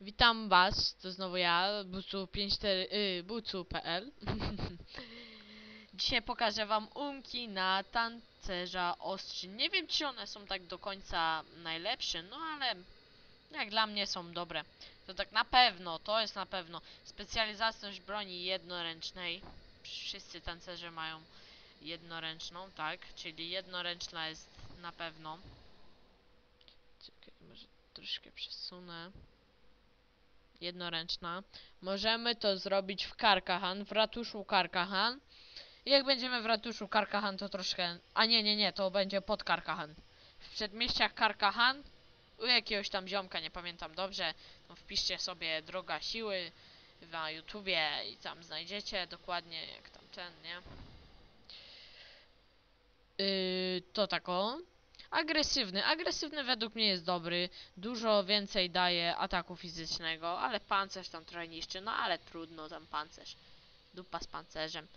Witam was, to znowu ja, bucu54, y, bucu.pl Dzisiaj pokażę wam umki na tancerza ostrzy. Nie wiem, czy one są tak do końca najlepsze, no ale jak dla mnie są dobre. To tak na pewno, to jest na pewno specjalizacja broni jednoręcznej. Wszyscy tancerze mają jednoręczną, tak? Czyli jednoręczna jest na pewno. Czekaj, może troszkę przesunę jednoręczna. Możemy to zrobić w Karkahan, w ratuszu Karkahan. I jak będziemy w ratuszu Karkahan, to troszkę... A nie, nie, nie, to będzie pod Karkahan. W przedmieściach Karkahan, u jakiegoś tam ziomka, nie pamiętam dobrze, to wpiszcie sobie Droga Siły na YouTubie i tam znajdziecie dokładnie jak tam ten, nie? Yy, to tako. Agresywny. Agresywny według mnie jest dobry. Dużo więcej daje ataku fizycznego, ale pancerz tam trochę niszczy. No ale trudno, tam pancerz. Dupa z pancerzem.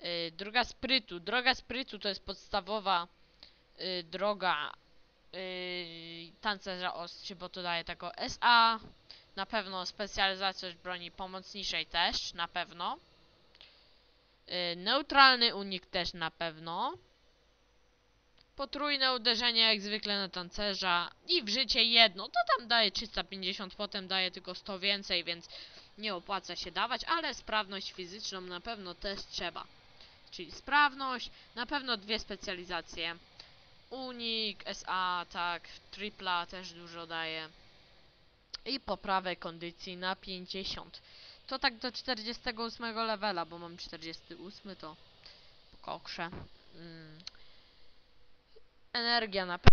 Yy, droga sprytu. Droga sprytu to jest podstawowa yy, droga yy, tancerza ostrzy, bo to daje taką SA. Na pewno specjalizacja broni pomocniczej też, na pewno. Yy, neutralny unik też na pewno. Potrójne uderzenie jak zwykle na tancerza i w życie jedno. To tam daje 350, potem daje tylko 100 więcej, więc nie opłaca się dawać, ale sprawność fizyczną na pewno też trzeba. Czyli sprawność, na pewno dwie specjalizacje. Unik, SA, tak, tripla też dużo daje. I poprawę kondycji na 50. To tak do 48 levela, bo mam 48, to pokokrze. Mm. Energia na pewno.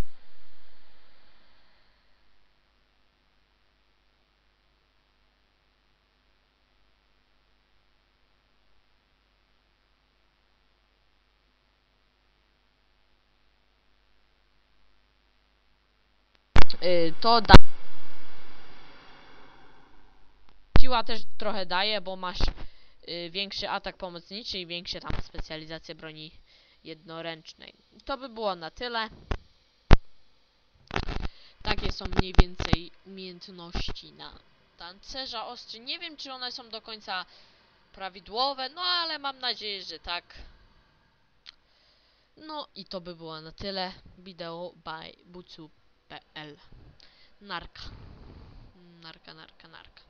Y, to da. Siła też trochę daje, bo masz y, większy atak pomocniczy i większe tam specjalizacje broni jednoręcznej. To by było na tyle. Takie są mniej więcej umiejętności na tancerza ostrzy. Nie wiem, czy one są do końca prawidłowe, no ale mam nadzieję, że tak. No i to by było na tyle. Wideo by bucu.pl Narka. Narka, narka, narka.